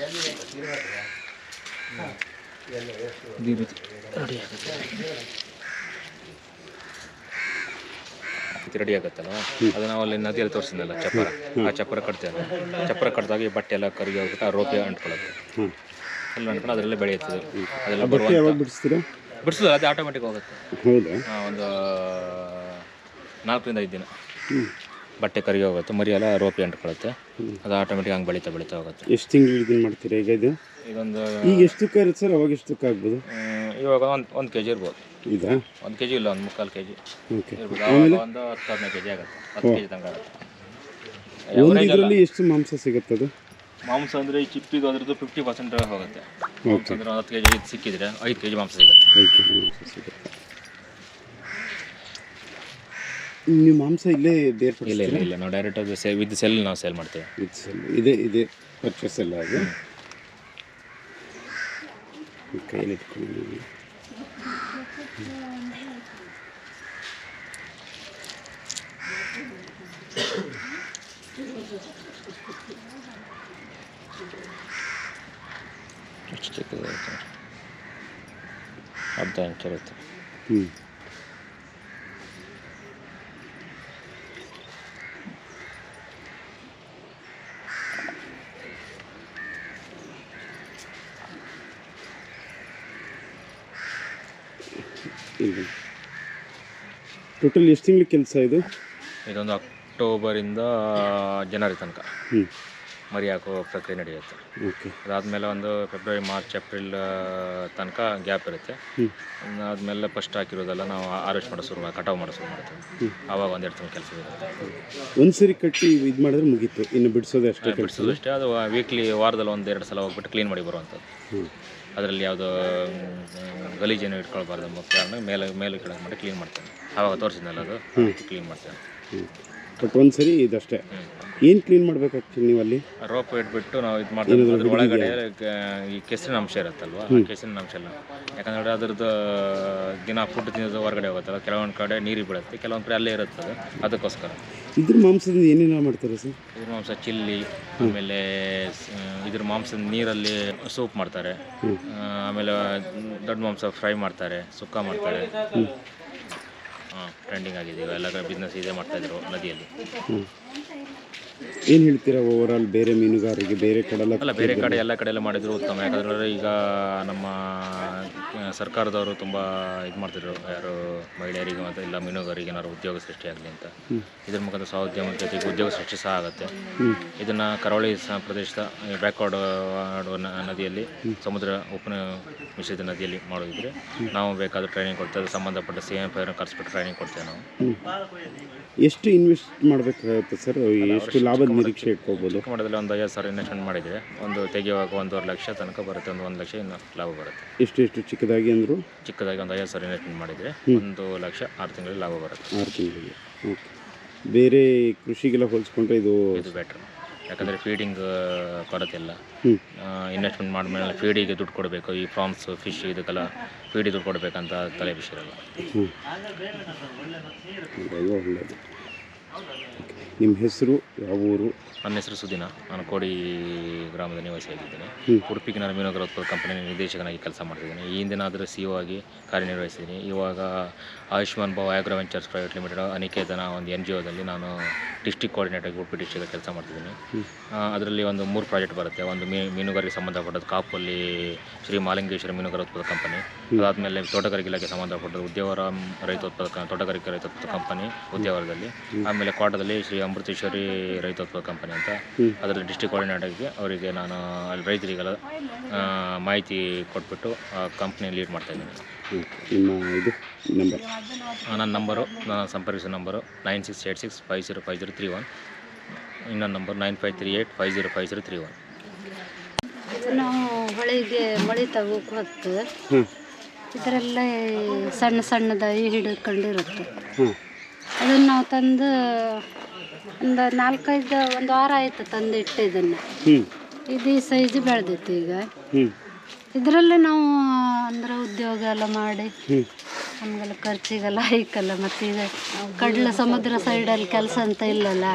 ಈ ರೀತಿ ರೆಡಿ ಆಗತ್ತಲ್ಲ? ಅದು ನಾವು ಅಲ್ಲಿ ನದಿಯಲ್ಲಿ ತೋರಿಸಿದ್ನಲ್ಲ ಚಪ್ಪರ. ಆ ಚಪ್ಪರ ಕಟ್ತೇವೆ ಚಪ್ಪರ ಕಟ್ಟಿದಾಗ ಈ ಬಟ್ಟೆ ಎಲ್ಲ ಕರಿಗೆ ಹೋಗ್ಬಿಟ್ಟು ಆ ರೋಪಿ ಅಂಟ್ಕೊಳ್ಳುತ್ತೆ. ಅಲ್ಲಿ ಎಲ್ಲ ಅಂಟ್ಕೊಂಡು ಅದರಲ್ಲೇ ಬೆಳೆಯುತ್ತದೆ ಅದೆಲ್ಲ ಬರುವಂಥ ಯಾವಾಗ ಬಿಡಿಸ್ತೀರಾ? ಅದು ಆಟೋಮೆಟಿಕ್ ಹೋಗುತ್ತೆ ಹೌದಾ? ಒಂದು ನಾಲ್ಕರಿಂದ ಐದು ದಿನ. ಬಟ್ಟೆ ಕರಗಿ ಹೋಗುತ್ತೆ ಮರಿ ಎಲ್ಲ ರೋಪಿ ಅಂಟ್ಕೊಳ್ಳುತ್ತೆ ಅದು ಆಟೋಮೆಟಿಕ್ ಹಂಗೆ ಬೆಳೀತಾ ಬೆಳೀತಾ ಹೋಗುತ್ತೆ. ಎಷ್ಟು ತಿಂಗಳು ಇದನ್ನು ಮಾಡ್ತೀರಾ ಈಗ ಇದು? ಇದೊಂದು ಈಗ ಎಷ್ಟಕ್ಕೆ ಇರುತ್ತೆ ಸರ್ ಅವಾಗ ಎಷ್ಟಕ್ಕೆ ಆಗ್ಬೋದು? ಇವಾಗ ಒಂದು ಒಂದು ಕೆ ಜಿ ಇರ್ಬೋದು. ಇದಾ? ಒಂದು ಕೆ ಜಿ ಇಲ್ಲ ಒಂದು ಮುಕ್ಕಾಲು ಕೆ ಜಿ ಓಕೆ. ಇರ್ಬೋದು. ಆವಾಗ ಒಂದು ಹತ್ತು ಹದಿನೈದು ಕೆ ಜಿ ಆಗುತ್ತೆ. ಹತ್ತು ಕೆ ಜಿ ತನಕ ಆಗುತ್ತೆ. ಒಂದು Average ಇದರಲ್ಲಿ ಎಷ್ಟು ಮಾಂಸ ಸಿಗುತ್ತದು ಮಾಂಸ ಅಂದರೆ ಈ ಚಿಪ್ಪಿಗೆ ಅದ್ರದ್ದು ಫಿಫ್ಟಿ ಪರ್ಸೆಂಟ್ ಹೋಗುತ್ತೆ ಮಾಂಸ ಅಂದರೆ ಹತ್ತು ಕೆ ಜಿ ಸಿಕ್ಕಿದ್ರೆ ಐದು ಕೆ ಜಿ ಮಾಂಸ ಸಿಗುತ್ತೆ. ಐದು ಕೆ ಜಿ ಮಾಂಸ ಸಿಗುತ್ತೆ. ನೀವು ಮಾಂಸ ಇಲ್ಲೇ ಬೇರೆ ಇಲ್ಲ ಇಲ್ಲ ಇಲ್ಲ. ನಾವು ಡೈರೆಕ್ಟ್ ಅದು ಸೇ ವಿತ್ ಸೆಲ್ ನಾವು ಸೇಲ್ ಮಾಡ್ತೇವೆ. ಇದು ಸೆಲ್ ಇದೆ ಇದೆ ಪರ್ಚೇಸ್ ಎಲ್ಲ ಅದು. ಈ ಕೈಯಲ್ಲಿ ಇಟ್ಕೊಂಡಿದ್ದೀವಿ. ಅಷ್ಟು ಚಿಕ್ಕದಾಗುತ್ತೆ ಅರ್ಧ ಇಂಚ್ ಇರುತ್ತೆ. ಹ್ಞೂ ಇದು ಟೋಟಲ್ ಎಷ್ಟು ತಿಂಗಳ ಕೆಲಸ ಇದು? ಇದೊಂದು ಅಕ್ಟೋಬರಿಂದ ಜನವರಿ ತನಕ. ಹ್ಞೂ ಮರಿ ಹಾಕೋ ಪ್ರಕ್ರಿಯೆ ನಡೆಯುತ್ತೆ. ಓಕೆ. ಅದಾದಮೇಲೆ ಒಂದು ಫೆಬ್ರವರಿ ಮಾರ್ಚ್ ಏಪ್ರಿಲ್ ತನಕ ಗ್ಯಾಪ್ ಇರುತ್ತೆ. ಅದಾದಮೇಲೆ ಫಸ್ಟ್ ಹಾಕಿರೋದೆಲ್ಲ ನಾವು ಹಾರ್ವೆಸ್ಟ್ ಮಾಡೋ ಶುರು ಕಟಾವು ಮಾಡೋ ಶುರು ಮಾಡ್ತೀವಿ. ಆವಾಗ ಒಂದೆರಡು ತಿಂಗಳು ಕೆಲಸ ಇರುತ್ತೆ. ಒಂದು ಸರಿ ಕಟ್ಟಿ ಇದು ಮಾಡಿದ್ರೆ ಮುಗೀತು. ಇನ್ನು ಬಿಡಿಸೋದು ಅಷ್ಟೇ ಬಿಡಿಸೋದು ಅಷ್ಟೇ. ಅದು ವೀಕ್ಲಿ ವಾರದಲ್ಲಿ ಒಂದು ಎರಡು ಸಲ ಹೋಗ್ಬಿಟ್ಟು ಕ್ಲೀನ್ ಮಾಡಿ ಬರುವಂಥದ್ದು. ಅದರಲ್ಲಿ ಯಾವುದೋ ಗಲೀಜೇನು ಇಟ್ಕೊಳ್ಬಾರ್ದು. ಮುಖ್ಯ ಕಾರಣ ಮೇಲೆ ಮೇಲೆ ಕೆಳಗೆ ಮಾಡಿ ಕ್ಲೀನ್ ಮಾಡ್ತೇನೆ. ಆವಾಗ ತೋರಿಸಿದ್ನಲ್ಲ ಅದು? ಕ್ಲೀನ್ ಮಾಡ್ತೇನೆ. ಬಟ್ ಒಂದು ಸರಿ ಇದಷ್ಟೇ ಏನು ಕ್ಲೀನ್ ಮಾಡ್ಬೇಕಾಗ್ತದೆ ನೀವು ಅಲ್ಲಿ ರೋಪ್ ಇಟ್ಬಿಟ್ಟು ನಾವು ಇದು ಮಾಡ್ತೀವಿ ಅದ್ರ ಒಳಗಡೆ ಈ ಕೆಸರಿನ ಅಂಶ ಇರುತ್ತಲ್ವಾ? ಆ ಕೆಸರಿನ ಅಂಶ ಎಲ್ಲ ಯಾಕಂದ್ರೆ ಅದ್ರದ್ದು ದಿನ ಫುಡ್ ತಿನ್ನೋದು ಹೊರಗಡೆ ಹೋಗುತ್ತಲ್ಲ ಕೆಲವೊಂದು ಕಡೆ ನೀರಿಗೆ ಬೀಳುತ್ತೆ ಕೆಲವೊಂದು ಕಡೆ ಅಲ್ಲೇ ಇರುತ್ತದೆ. ಅದು. ಅದಕ್ಕೋಸ್ಕರ. ಇದ್ರ ಮಾಂಸದಿಂದ ಏನೇನು ಮಾಡ್ತಾರೆ ಸರ್? ಇದ್ರ ಮಾಂಸ ಚಿಲ್ಲಿ ಆಮೇಲೆ ಇದ್ರ ಮಾಂಸದ ನೀರಲ್ಲಿ ಸೂಪ್ ಮಾಡ್ತಾರೆ. ಆಮೇಲೆ ದೊಡ್ಡ ಮಾಂಸ ಫ್ರೈ ಮಾಡ್ತಾರೆ ಸುಕ್ಕ ಮಾಡ್ತಾರೆ. ಹಾಂ ಟ್ರೆಂಡಿಂಗ್ ಆಗಿದೆ. ಇವೆಲ್ಲ ಎಲ್ಲ ಕಡೆ ಬಿಸ್ನೆಸ್ ಇದೇ ಮಾಡ್ತಾಯಿದ್ರು ನದಿಯಲ್ಲಿ. ಹ್ಞೂ ಏನು ಹೇಳ್ತೀರಾ ಓವರ್ ಆಲ್ ಬೇರೆ ಮೀನುಗಾರಿಕೆ ಬೇರೆ ಕಡೆ ಅಲ್ಲ ಬೇರೆ ಕಡೆ ಎಲ್ಲ ಕಡೆ ಎಲ್ಲ ಮಾಡಿದ್ರು ಉತ್ತಮ. ಯಾಕಂದ್ರೆ ಈಗ ನಮ್ಮ ಸರ್ಕಾರದವರು ತುಂಬ ಇದು ಮಾಡ್ತಿದ್ರು. ಯಾರು ಮಹಿಳೆಯರಿಗೆ ಮತ್ತು ಇಲ್ಲ ಮೀನುಗಾರರಿಗೆ ಏನಾದ್ರು ಉದ್ಯೋಗ ಸೃಷ್ಟಿಯಾಗಲಿ ಅಂತ. ಇದ್ರ ಮುಖಾಂತರ ಸ್ವಾಉದ್ಯಮ ಜೊತೆಗೆ ಉದ್ಯೋಗ ಸೃಷ್ಟಿ ಸಹ ಆಗುತ್ತೆ. ಇದನ್ನು ಕರಾವಳಿ ಸ ಪ್ರದೇಶದ ಬ್ಯಾಕ್ವರ್ಡ್ ನದಿಯಲ್ಲಿ ಸಮುದ್ರ ಉಪನ ಮಿಶ್ರಿತ ನದಿಯಲ್ಲಿ ಮಾಡೋದಿದ್ರೆ ನಾವು ಬೇಕಾದ್ರೆ ಟ್ರೈನಿಂಗ್ ಕೊಡ್ತೇವೆ. ಸಂಬಂಧಪಟ್ಟ ಸಿ ಎಂ ಫೈರ್ ಕರೆಸ್ಬಿಟ್ಟು ಟ್ರೈನಿಂಗ್ ಕೊಡ್ತೇವೆ ನಾವು. ಎಷ್ಟು ಇನ್ವೆಸ್ಟ್ ಮಾಡಬೇಕಾಗುತ್ತೆ ಸರ್? ಎಷ್ಟು ಲಾಭದ ನಿರೀಕ್ಷೆ ಇಟ್ಕೋಬೋದು? ಮಾಡಿದ್ರೆ ಒಂದು ಐವತ್ತು ಸಾವಿರ ಇನ್ವೆಸ್ಟ್ಮೆಂಟ್ ಮಾಡಿದರೆ ಒಂದು ತೆಗೆಯುವಾಗ ಒಂದೂವರೆ ಲಕ್ಷ ತನಕ ಬರುತ್ತೆ. ಒಂದು ಒಂದು ಲಕ್ಷ ಇನ್ನು ಲಾಭ ಬರುತ್ತೆ. ಎಷ್ಟು ಎಷ್ಟು ಚಿಕ್ಕದಾಗಿ ಅಂದರು? ಚಿಕ್ಕದಾಗಿ ಒಂದು ಐವತ್ತು ಸಾವಿರ ಇನ್ವೆಸ್ಟ್ಮೆಂಟ್ ಮಾಡಿದರೆ ಒಂದು ಲಕ್ಷ ಆರು ತಿಂಗಳಿಗೆ ಲಾಭ ಬರುತ್ತೆ. ಆರು ತಿಂಗಳಿಗೆ. ಓಕೆ ಬೇರೆ ಕೃಷಿಗೆಲ್ಲ ಹೋಲಿಸ್ಕೊಂಡ್ರೆ ಇದು ಇದು ಬೆಟ್ರ್ ಯಾಕಂದರೆ ಫೀಡಿಂಗ್ ಕೊರತೆ ಇಲ್ಲ. ಇನ್ವೆಸ್ಟ್ಮೆಂಟ್ ಮಾಡಿದ್ಮೇಲೆ ಫೀಡಿಗೆ ದುಡ್ಡು ಕೊಡಬೇಕು. ಈ ಫಾರ್ಮ್ಸ್ ಫಿಶ್ ಇದಕ್ಕೆಲ್ಲ ಫೀಡಿಗೆ ದುಡ್ಡು ಕೊಡಬೇಕಂತ ತಲೆ ಬಿಸಿರಲ್ಲ ಹ್ಞೂ ಒಳ್ಳೆಯದು ನಿಮ್ಮ ಹೆಸರು ಯಾವ ಊರು? ನನ್ನ ಹೆಸರು ಸುದಿನ. ನಾನು ಕೋಡಿ ಗ್ರಾಮದ ನಿವಾಸಿಯಾಗಿದ್ದೇನೆ. ಉಡುಪಿ ಮೀನುಗಾರ ಉತ್ಪಾದಕ ಕಂಪನಿ ನಿರ್ದೇಶಕನಾಗಿ ಕೆಲಸ ಮಾಡ್ತಿದ್ದೀನಿ. ಈ ಹಿಂದಿನ ಆದರೆ ಸಿ ಆಗಿ ಕಾರ್ಯನಿರ್ವಹಿಸಿದ್ದೀನಿ. ಇವಾಗ Ayushman Bhav agro ventures private limited Aniketana ಒಂದು ಎನ್ ಜಿ ಒದಲ್ಲಿ ನಾನು ಡಿಸ್ಟಿಕ್ ಕೋಆರ್ಡಿನೇಟರ್ ಉಡುಪಿ ಡಿಸ್ಟಿಕ್ ಕೆಲಸ ಮಾಡ್ತಿದ್ದೀನಿ. ಅದರಲ್ಲಿ ಒಂದು ಮೂರು ಪ್ರಾಜೆಕ್ಟ್ ಬರುತ್ತೆ. ಒಂದು ಮೀ ಮೀನುಗಾರಿಕೆ ಸಂಬಂಧಪಟ್ಟದ್ದು ಕಾಪಲ್ಲಿ ಶ್ರೀ ಮಾಲಿಂಗೇಶ್ವರ ಮೀನುಗಾರ ಉತ್ಪಾದ ಕಂಪನಿ ಅದಾದಮೇಲೆ ತೋಟಗಾರಿಕೆ ಇಲಾಖೆ ಸಂಬಂಧಪಟ್ಟದ್ದು ಉದ್ಯಾವರ ರೈತ ಉತ್ಪಾದಕ ತೋಟಗಾರಿಕೆ ರೈತ ಉತ್ಪಾದಕ ಕಂಪನಿ ಉದ್ಯಾವರದಲ್ಲಿ. ಆಮೇಲೆ ಕೋಟದಲ್ಲಿ ಶ್ರೀ ಅಮೃತೇಶ್ವರಿ ರೈತ ಉತ್ಪಾದಕ ಕಂಪನಿ. ಅಂತ ಅದರಲ್ಲಿ ಡಿಸ್ಟಿಕ್ ಕೋಆರ್ಡಿನೇಟರ್ಗೆ ಅವರಿಗೆ ನಾನು ಅಲ್ಲಿ ರೈತರಿಗೆಲ್ಲ ಮಾಹಿತಿ ಕೊಟ್ಬಿಟ್ಟು ಆ ಕಂಪ್ನಿ ಲೀಡ್ ಮಾಡ್ತಾ ಇದ್ದೀನಿ. ನಿಮ್ಮ ಇದು ನಂಬರ್ ನನ್ನ ನಂಬರು ನನ್ನ ಸಂಪರ್ಕಿಸೋ number nine six eight six five zero five zero three one. ಇನ್ನೊಂದು number nine five three eight five zero five zero three one. ನಾವು ಮಳೆ ಮಳಿ ತಗೋಕೆ ಈ ಹಾಂ ಇದರಲ್ಲೇ ಸಣ್ಣ ಸಣ್ಣದಾಗಿ ಹಿಡ್ಕೊಂಡಿರುತ್ತೆ ಅದನ್ನು ನಾವು ತಂದು ಒಂದು ನಾಲ್ಕೈದು ಒಂದು ವಾರ ಆಯಿತು ತಂದು ಇಟ್ಟು ಇದನ್ನು ಇದು ಈ ಸೈಜ್ ಬೆಳೆದೈತಿ ಈಗ ಇದರಲ್ಲೇ ನಾವು ಅಂದ್ರೆ ಉದ್ಯೋಗ ಎಲ್ಲ ಮಾಡಿ ನಮಗೆಲ್ಲ ಖರ್ಚಿಗೆಲ್ಲ ಐಕಲ್ಲ ಮತ್ತೆ ಈಗ ಕಡಲ ಸಮುದ್ರ ಸೈಡಲ್ಲಿ ಕೆಲಸ ಅಂತ ಇಲ್ಲಲ್ಲ?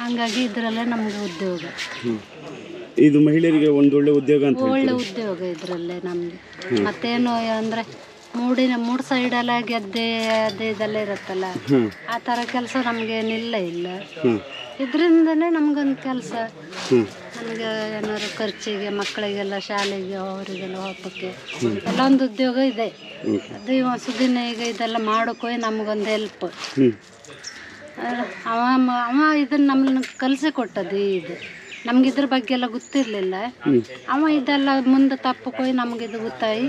ಹಂಗಾಗಿ ಇದರಲ್ಲೇ ನಮಗೆ ಉದ್ಯೋಗ. ಇದು ಮಹಿಳೆಯರಿಗೆ ಒಂದು ಒಳ್ಳೆ ಉದ್ಯೋಗ ಅಂತ ಒಳ್ಳೆ ಉದ್ಯೋಗ ಇದರಲ್ಲೇ ನಮಗೆ ಮತ್ತೇನು ಅಂದರೆ ಮೂಡಿನ ಮೂಡ್ ಸೈಡೆಲ್ಲ ಗೆದ್ದೆ ಅದೇ ಇದೆಲ್ಲ ಇರುತ್ತಲ್ಲ? ಆ ಥರ ಕೆಲಸ ನಮಗೇನಿಲ್ಲ ಇಲ್ಲ. ಇದ್ರಿಂದನೇ ನಮಗೊಂದು ಕೆಲಸ. ನಮಗೆ ಏನಾದ್ರು ಖರ್ಚಿಗೆ ಮಕ್ಕಳಿಗೆಲ್ಲ ಶಾಲೆಗೆ ಅವರಿಗೆಲ್ಲ ಹೋಗೋಕ್ಕೆ ಎಲ್ಲ ಒಂದು ಉದ್ಯೋಗ ಇದೆ. ಅದು ಇವ ಸುದಿನ ಈಗ ಇದೆಲ್ಲ ಮಾಡೋಕೆ ನಮಗೊಂದು ಹೆಲ್ಪ್ ಅವ ಅವ ಇದನ್ನು ನಮ್ಮನ್ನ ಕಲಸಿ ಕೊಟ್ಟದ್ದು ಇದು. ನಮ್ಗೆ ಇದ್ರ ಬಗ್ಗೆ ಎಲ್ಲ ಗೊತ್ತಿರಲಿಲ್ಲ. ಅವ ಇದೆಲ್ಲ ಮುಂದೆ ತಪ್ಪಕೋಯ್ ನಮ್ಗೆ ಇದು ಗೊತ್ತಾಯಿ.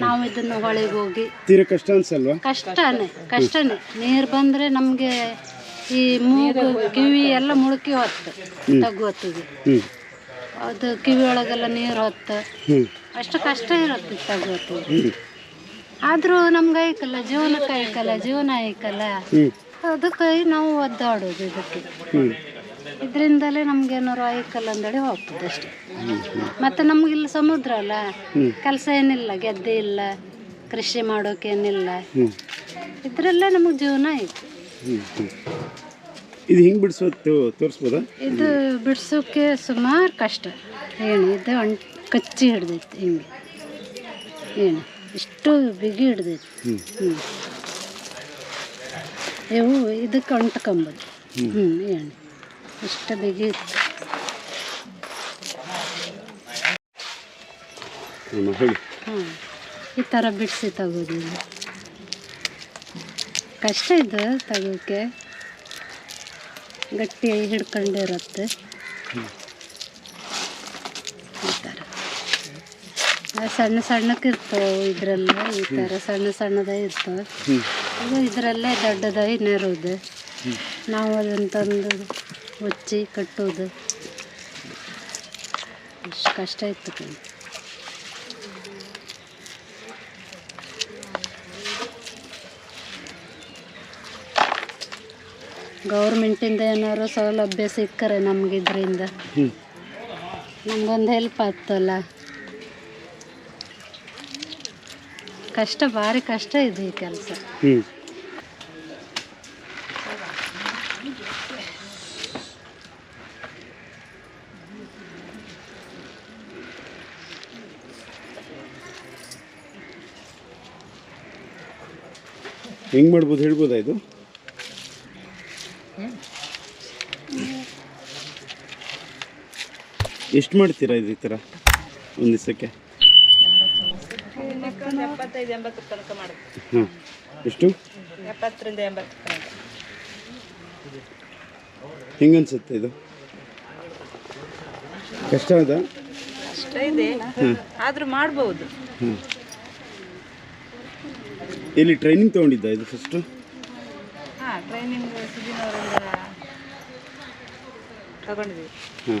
ನಾವು ಇದನ್ನು ಹೊಳೆಗೆ ಹೋಗಿ. ತೀರಾ ಕಷ್ಟ ಅನ್ಸಲ್ವಾ? ಕಷ್ಟನೇ ಕಷ್ಟನೇ. ನೀರು ಬಂದರೆ ನಮಗೆ ಈ ಮೂಗು ಕಿವಿ ಎಲ್ಲ ಮುಳುಕಿ ಹೊತ್ತು ತಗ್ಗು ಹೊತ್ತಿಗೆ. ಅದು ಕಿವಿ ಒಳಗೆಲ್ಲ ನೀರು ಹೊತ್ತು. ಅಷ್ಟು ಕಷ್ಟ ಇರುತ್ತೆ ತಗ್ಗು ಹೊತ್ತಿಗೆ. ಆದರೂ ನಮ್ಗೆ ಐಕಲ್ಲ ಜೀವನಕ್ಕೆ ಐಕಲ್ಲ ಜೀವನ ಐಕಲ್ಲ ಅದಕ್ಕಾಗಿ ಅದಕ್ಕೆ ನಾವು ಒದ್ದಾಡೋದು ಇದಕ್ಕೆ. ಇದರಿಂದಲೇ ನಮ್ಗೆ ಏನಾರು ಐಕಲ್ಲ ಅಂದೇಳಿ ಹೋಗ್ತದೆ ಅಷ್ಟೇ. ಮತ್ತು ಇಲ್ಲಿ ಸಮುದ್ರ ಅಲ್ಲ ಕೆಲಸ ಏನಿಲ್ಲ ಗೆದ್ದೆ ಇಲ್ಲ ಕೃಷಿ ಮಾಡೋಕೆ ಏನಿಲ್ಲ. ಇದರಲ್ಲೇ ನಮಗೆ ಜೀವನ ಐತಿ ಇದು ಹಿಂಗೆ ಬಿಡಿಸೋದು ತೋರಿಸ್ಬೋದಾ? ಇದು ಬಿಡ್ಸೋಕ್ಕೆ ಸುಮಾರು ಕಷ್ಟ. ಏನು ಇದು ಅಂಟ್ ಕಚ್ಚಿ ಹಿಡ್ದೈತಿ ಹಿಂಗೆ. ಏನು ಇಷ್ಟು ಬಿಗಿ ಹಿಡ್ದೈತಿ. ಹ್ಞೂ ಇವು ಇದಕ್ಕೆ ಅಂಟ್ಕೊಂಬೋದು ಹ್ಞೂ ಏನು ಇಷ್ಟು ಬಿಗಿ ಇತ್ತು. ಹಾಂ ಈ ಥರ ಬಿಡಿಸಿ ತಗೋದು ಕಷ್ಟ ಇದು ತಗೋಕ್ಕೆ ಗಟ್ಟಿ ಹಿಡ್ಕೊಂಡಿರುತ್ತೆ ಈ ಥರ ಸಣ್ಣ ಸಣ್ಣಕ್ಕೆ ಇರ್ತವೆ ಇದ್ರಲ್ಲ ಈ ಥರ ಸಣ್ಣ ಸಣ್ಣದೇ ಇರ್ತವೆ. ಇದು ಇದರಲ್ಲೇ ದೊಡ್ಡದಾಗಿ ನೆರೋದು. ನಾವು ಅದನ್ನು ತಂದು ಮುಚ್ಚಿ ಕಟ್ಟೋದು. ಇಷ್ಟು ಕಷ್ಟ ಇತ್ತು ಕಣ್ಣು ಗೌರ್ಮೆಂಟಿಂದ ಏನಾದ್ರು ಸೌಲಭ್ಯ ಸಿಕ್ಕರೆ ನಮ್ಗೆ ಇದರಿಂದ ನಮ್ಗೊಂದು ಹೆಲ್ಪ್ ಆಗ್ತಲ್ಲ. ಕಷ್ಟ ಭಾರಿ ಕಷ್ಟ ಇದೆ ಈ ಕೆಲಸ. ಹೆಂಗೆ ಮಾಡ್ಬೋದು ಹೇಳ್ಬೋದಾ ಇದು? ಎಷ್ಟು ಮಾಡ್ತೀರಾ ಇದು ಈ ಥರ ಒಂದು ದಿವಸಕ್ಕೆ? ಹಾಂ. ಎಷ್ಟು? ಹೆಂಗನ್ಸುತ್ತೆ ಇದು? ಕಷ್ಟ ಅದ? ಅಷ್ಟ ಇದೆ. ಆದ್ರೂ ಮಾಡ್ಬೋದು. ಹ್ಞೂ ಎಲ್ಲಿ ಟ್ರೈನಿಂಗ್ ತಗೊಂಡಿದ್ದ ಇದು ಫಸ್ಟು ಹಾ ಟ್ರೈನಿಂಗ್ ಸುದಿನವರೆಲ್ಲ ತಗೊಂಡಿದ್ದೀವಿ ಹಾಂ